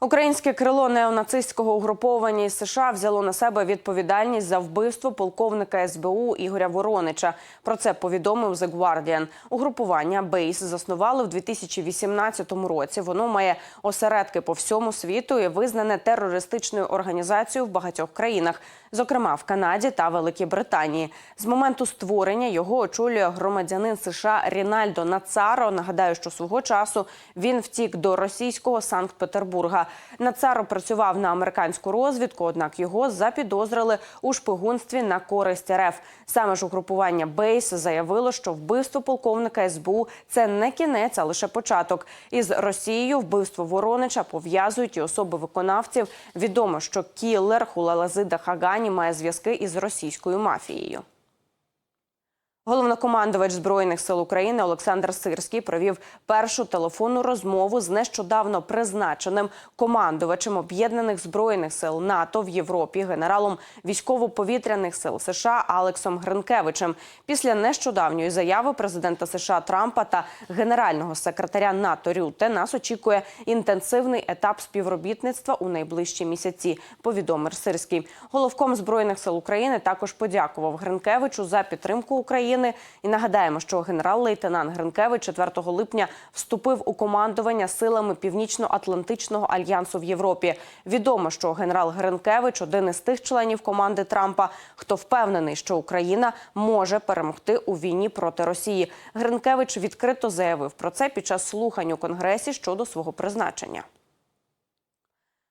Українське крило неонацистського угруповання із США взяло на себе відповідальність за вбивство полковника СБУ Ігоря Воронича. Про це повідомив The Guardian. Угрупування Бейс заснували в 2018 році. Воно має осередки по всьому світу і визнане терористичною організацією в багатьох країнах, зокрема в Канаді та Великій Британії. З моменту створення його очолює громадянин США Рінальдо Нацаро. Нагадаю, що свого часу він втік до російського Санкт-Петербурга. Нацаро працював на американську розвідку, однак його запідозрили у шпигунстві на користь РФ. Саме ж угрупування Бейс заявило, що вбивство полковника СБУ – це не кінець, а лише початок. Із Росією вбивство Воронича пов'язують і особи виконавців. Відомо, що кілер Хулалазида Хагані має зв'язки із російською мафією. Головнокомандувач збройних сил України Олександр Сирський провів першу телефонну розмову з нещодавно призначеним командувачем об'єднаних збройних сил НАТО в Європі, генералом військово-повітряних сил США Алексом Гринкевичем. Після нещодавньої заяви президента США Трампа та генерального секретаря НАТО Рюте нас очікує інтенсивний етап співробітництва у найближчі місяці. Повідомив Сирський. Головком збройних сил України також подякував Гринкевичу за підтримку України. І нагадаємо, що генерал-лейтенант Гринкевич 4 липня вступив у командування силами Північно-Атлантичного альянсу в Європі. Відомо, що генерал Гринкевич один із тих членів команди Трампа, хто впевнений, що Україна може перемогти у війні проти Росії. Гринкевич відкрито заявив про це під час слухань у конгресі щодо свого призначення.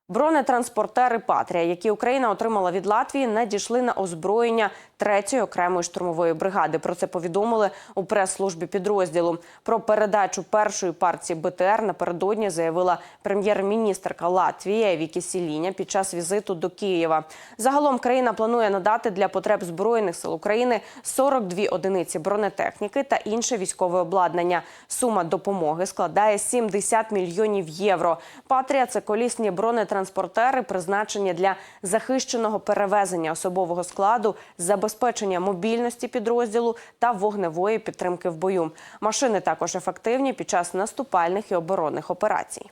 Бронетранспортери Патрія, які Україна отримала від Латвії, надійшли на озброєння третьої окремої штурмової бригади. Про це повідомили у прес-службі підрозділу. Про передачу першої партії БТР напередодні заявила прем'єр-міністрка Латвії Вікі Сіліня під час візиту до Києва. Загалом країна планує надати для потреб збройних сил України 42 одиниці бронетехніки та інше військове обладнання. Сума допомоги складає 70 мільйонів євро. Патрія це колісні бронетранспортери транспортери призначені для захищеного перевезення особового складу, забезпечення мобільності підрозділу та вогневої підтримки в бою. Машини також ефективні під час наступальних і оборонних операцій.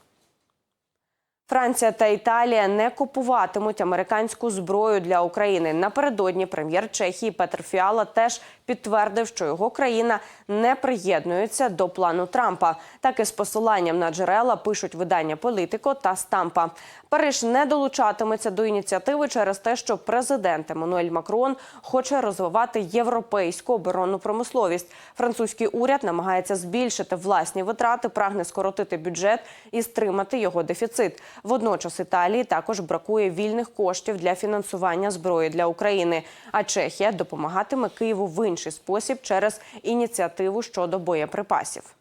Франція та Італія не купуватимуть американську зброю для України. Напередодні прем'єр Чехії Петр Фіала теж підтвердив, що його країна не приєднується до плану Трампа. Так і з посиланням на джерела пишуть видання Політико та Стампа. Париж не долучатиметься до ініціативи через те, що президент Еммануель Макрон хоче розвивати європейську оборонну промисловість. Французький уряд намагається збільшити власні витрати, прагне скоротити бюджет і стримати його дефіцит. Водночас Італії також бракує вільних коштів для фінансування зброї для України. А Чехія допомагатиме Києву в інший спосіб через ініціативу щодо боєприпасів.